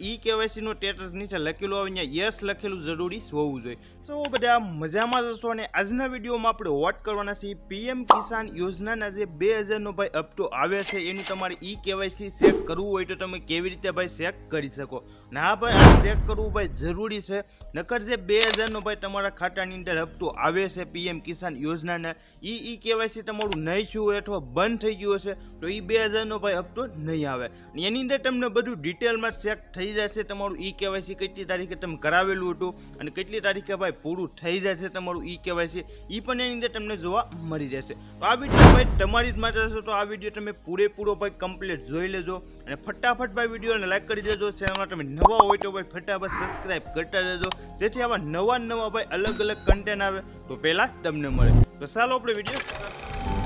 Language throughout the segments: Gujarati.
ઈ કેવાયસી નો સ્ટેટસ નીચે લખેલું આવે અહીંયા યસ લખેલું જરૂરી હોવું જોઈએ. તો બધા મજામાં જશો અને આજના વિડીયોમાં આપણે વોટ કરવાના છે પીએમ કિસાન યોજનાના જે બે હજારનો ભાઈ અપટો આવે છે, એનું તમારે ઈ કેવાયસી ચેક કરવું હોય તો તમે કેવી રીતે ભાઈ ચેક કરી શકો. ને ભાઈ, આ ચેક કરવું ભાઈ જરૂરી છે. નકર જે બે હજારનો ભાઈ તમારા ખાતાની અંદર હપ્તો આવે છે પીએમ કિસાન યોજનાના, ઈ ઈ કેવાયસી તમારું નહીં થયું હોય અથવા બંધ થઈ ગયું હશે, તો ઈ બે હજારનો ભાઈ હપ્તો નહીં આવે. એની અંદર તમને બધું ડિટેલમાં ચેક થઈ જશે તમારું ઈ કેવાયસી કેટલી તારીખે તમે કરાવેલું હતું અને કેટલી તારીખે ભાઈ પૂરું થઈ જશે તમારું ઈ કેવાયસી, ઈ પણ એની અંદર તમને જોવા મળી જશે તો આ વીડિયો ભાઈ તમારી જ માટે હશે, તો આ વીડિયો તમે પૂરેપૂરો ભાઈ કમ્પ્લીટ જોઈ લેજો અને ફટાફટ ભાઈ વિડીયોને લાઈક કરી દેજો ચેનલમાં તમે નવા હોય તો ભાઈ ફટાફટ સબસ્ક્રાઇબ કરતા રહેજો, જેથી આવા નવા નવા ભાઈ અલગ અલગ કન્ટેન્ટ આવે, તો પહેલાં તમને મળે. તો ચાલો આપણે વીડિયો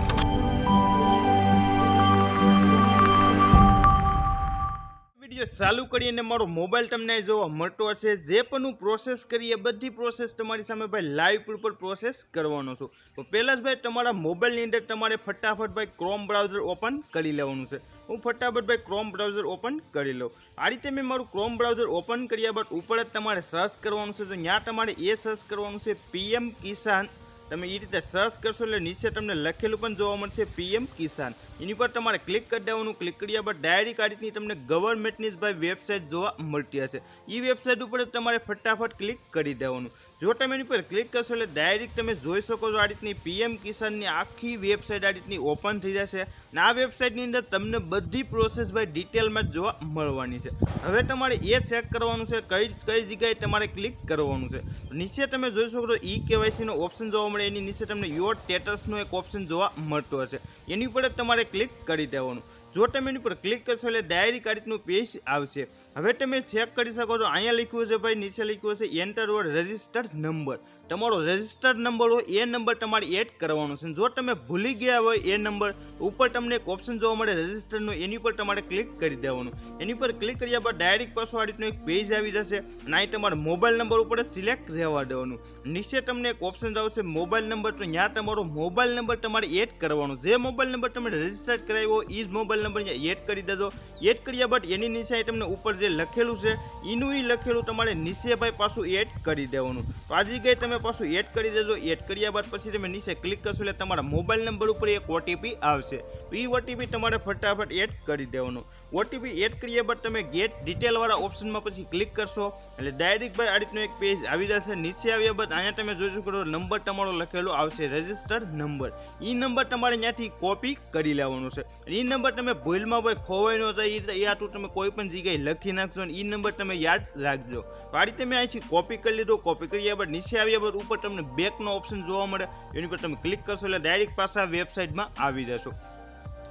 વીડિયો ચાલુ કરી અને મારો મોબાઈલ તમને જોવા મળતો હશે. જે પણ હું પ્રોસેસ કરીએ, બધી પ્રોસેસ તમારી સામે ભાઈ લાઈવ ઉપર પ્રોસેસ કરવાનો છું. તો પહેલાં જ ભાઈ તમારા મોબાઈલની અંદર તમારે ફટાફટ ભાઈ ક્રોમ બ્રાઉઝર ઓપન કરી લેવાનું છે. હું ફટાફટ ભાઈ ક્રોમ બ્રાઉઝર ઓપન કરી લઉં. આ રીતે મેં મારું ક્રોમ બ્રાઉઝર ઓપન કર્યા બાદ ઉપર જ તમારે સર્ચ કરવાનું છે. તો ત્યાં તમારે એ સર્ચ કરવાનું છે પીએમ કિસાન તમે એ રીતે સર્ચ કરશો એટલે નીચે તમને લખેલું પણ જોવા મળશે પીએમ કિસાન. એની પર તમારે ક્લિક કરી દેવાનું. ક્લિક કર્યા બાદ ડાયરેક્ટ આ રીતની તમને ગવર્મેન્ટની જ ભાઈ વેબસાઇટ જોવા મળતી હશે. એ વેબસાઇટ ઉપર તમારે ફટાફટ ક્લિક કરી દેવાનું. જો તમે એની પર ક્લિક કરશો એટલે ડાયરેક્ટ તમે જોઈ શકો છો આ રીતની પીએમ કિસાનની આખી વેબસાઇટ આ રીતની ઓપન થઈ જશે. અને આ વેબસાઇટની અંદર તમને બધી પ્રોસેસ ભાઈ ડિટેલમાં જોવા મળવાની છે. હવે તમારે એ ચેક કરવાનું છે કઈ કઈ જગ્યાએ તમારે ક્લિક કરવાનું છે. નીચે તમે જોઈ શકો છો ઈ કેવાયસીનો ઓપ્શન જોવા મળે. એની નીચે તમને યોર સ્ટેટસનો એક ઓપ્શન જોવા મળતો હશે. એની ઉપર તમારે ક્લિક કરી દેવાનું. જો તમે એની પર ક્લિક કરશો એટલે ડાયરી આ રીતનું પેજ આવશે? હવે તમે ચેક કરી શકો છો, અહીંયા લખ્યું છે ભાઈ, નીચે લખ્યું છે એન્ટર ઓર રજિસ્ટર નંબર તમારો રજિસ્ટર્ડ નંબર હોય, એ નંબર તમારે એડ કરવાનો છે. જો તમે ભૂલી ગયા હોય એ નંબર ઉપર તમને એક ઓપ્શન જોવા મળે રજિસ્ટરનો એની પર તમારે ક્લિક કરી દેવાનું. એની પર ક્લિક કર્યા બાદ ડાયરેક્ટ રીતનું એક પેજ આવી જશે અને અહીં તમારો મોબાઈલ નંબર ઉપર સિલેક્ટ રહેવા દેવાનું. નીચે તમને એક ઓપ્શન આવશે મોબાઈલ નંબર તો ત્યાં તમારો મોબાઈલ નંબર તમારે એડ કરવાનો. જે મોબાઈલ નંબર તમે રજિસ્ટર કરાવ્યો એ જ મોબાઈલ નંબર અહીંયા એડ કરી દેજો. એડ કર્યા બાદ એની નીચે આઈટમને ઉપર જે લખેલું છે, એનું એ લખેલું તમારે નીચે ભાઈ પાછું એડ કરી દેવાનું. તો આ જગ્યાએ તમે પાછું એડ કરી દેજો. એડ કર્યા બાદ પછી તમે નીચે ક્લિક કરશો એટલે તમારા મોબાઈલ નંબર ઉપર એક ઓટીપી આવશે. તો એ ઓટીપી તમારે ફટાફટ એડ કરી દેવાનું. ઓટીપી એડ કરીએ બાદ તમે ગેટ ડિટેલવાળા ઓપ્શનમાં પછી ક્લિક કરશો. એટલે ડાયરેક્ટ ભાઈ આ રીતનો એક પેજ આવી જશે, નીચે આવ્યા બાદ અહીંયા તમે જોઈ શકો નંબર તમારો લખેલો આવશે રજિસ્ટર્ડ નંબર એ નંબર તમારે ત્યાંથી કોપી કરી લેવાનો છે. એ નંબર તમે ભૂલમાં ભાઈ ખોવાઈ ન જાય એ આટલું તમે કોઈ પણ જગ્યાએ લખી નાખશો અને એ નંબર તમે યાદ રાખજો. તો આ રીતે મેં અહીંથી કોપી કરી લીધો કોપી કર્યા બાદ નીચે આવ્યા બાદ ઉપર તમને બેકનો ઓપ્શન જોવા મળે. એની પર તમે ક્લિક કરશો એટલે ડાયરેક્ટ પાછા વેબસાઇટમાં આવી જશો.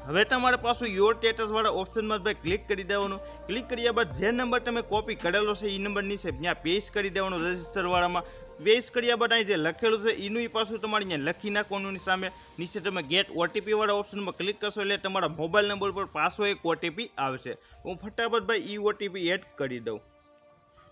હવે તમારે પાછું યોર સ્ટેટસવાળા ઓપ્શનમાં ભાઈ ક્લિક કરી દેવાનું. ક્લિક કર્યા બાદ જે નંબર તમે કોપી કરેલો છે એ નંબર નીચે ત્યાં પેસ્ટ કરી દેવાનો રજિસ્ટરવાળામાં પેસ્ટ કર્યા બાદ અહીં જે લખેલું છે એનું એ પાછું તમારે અહીંયા લખી નાખવાનું સામે. નીચે તમે ગેટ ઓટીપી વાળા ઓપ્શનમાં ક્લિક કરશો એટલે તમારા મોબાઈલ નંબર પર પાછો એક ઓટીપી આવશે. હું ફટાફટ ભાઈ ઈ ઓટીપી એડ કરી દઉં.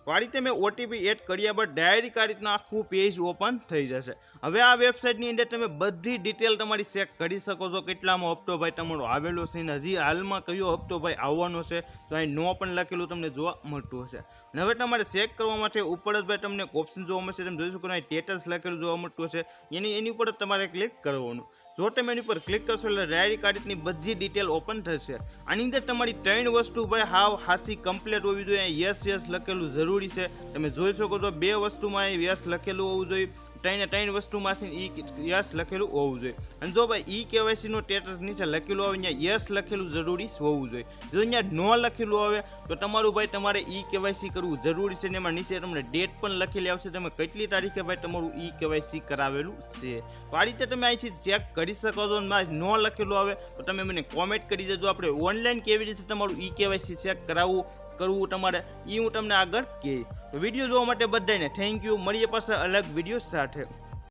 તો આ રીતે મેં ઓટીપી એડ કર્યા બાદ ડાયરેક્ટ આ રીતના આખું પેજ ઓપન થઈ જશે. હવે આ વેબસાઇટની અંદર તમે બધી ડિટેલ તમારી ચેક કરી શકો છો કેટલામાં હપ્તો ભાઈ તમારો આવેલો છે ને હજી હાલમાં કયો હપ્તો ભાઈ આવવાનો છે, તો અહીં નો પણ લખેલું તમને જોવા મળતું હશે. હવે તમારે ચેક કરવા માટે ઉપર જ ભાઈ તમને ઓપ્શન જોવા મળશે. તમે જોઈ શકો અહીં સ્ટેટસ લખેલું જોવા મળતું હશે. એની એની ઉપર જ તમારે ક્લિક કરવાનું. જો તમે એની પર ક્લિક કરશો એટલે ડાયરી કાર્ડની બધી ડિટેલ ઓપન થશે. આની અંદર તમારી ત્રણ વસ્તુ ભાઈ હાવ હાસી કમ્પ્લીટ હોવી જોઈએ. યસ યસ લખેલું જરૂરી છે. તમે જોઈ શકો છો બે વસ્તુમાં યસ લખેલું હોવું જોઈએ. ત્રણે ત્રણ વસ્તુમાંથી ઈ યસ લખેલું હોવું જોઈએ. અને જો ભાઈ ઈ કેવાયસી નું સ્ટેટસ નીચે લખેલું આવે અહીંયા યસ લખેલું જરૂરી હોવું જોઈએ. જો અહીંયા નો લખેલું આવે, તો તમારું ભાઈ તમારે ઈ કેવાયસી કરવું જરૂરી છે ને એમાં નીચે તમને ડેટ પણ લખેલી આવશે, તમે કેટલી તારીખે ભાઈ તમારું ઈ કેવાયસી કરાવેલું છે. તો આ રીતે તમે અહીંથી ચેક કરી શકો છો અને ન લખેલું આવે, તો તમે મને કોમેન્ટ કરી દેજો. આપણે ઓનલાઈન કેવી રીતે તમારું ઈ કેવાયસી ચેક કરાવવું કરવું તમારે એ હું તમને આગળ કહે. તો વીડિયો જોવા માટે બધાને થેન્ક યુ મળીએ પાસે અલગ વીડિયો સાથે.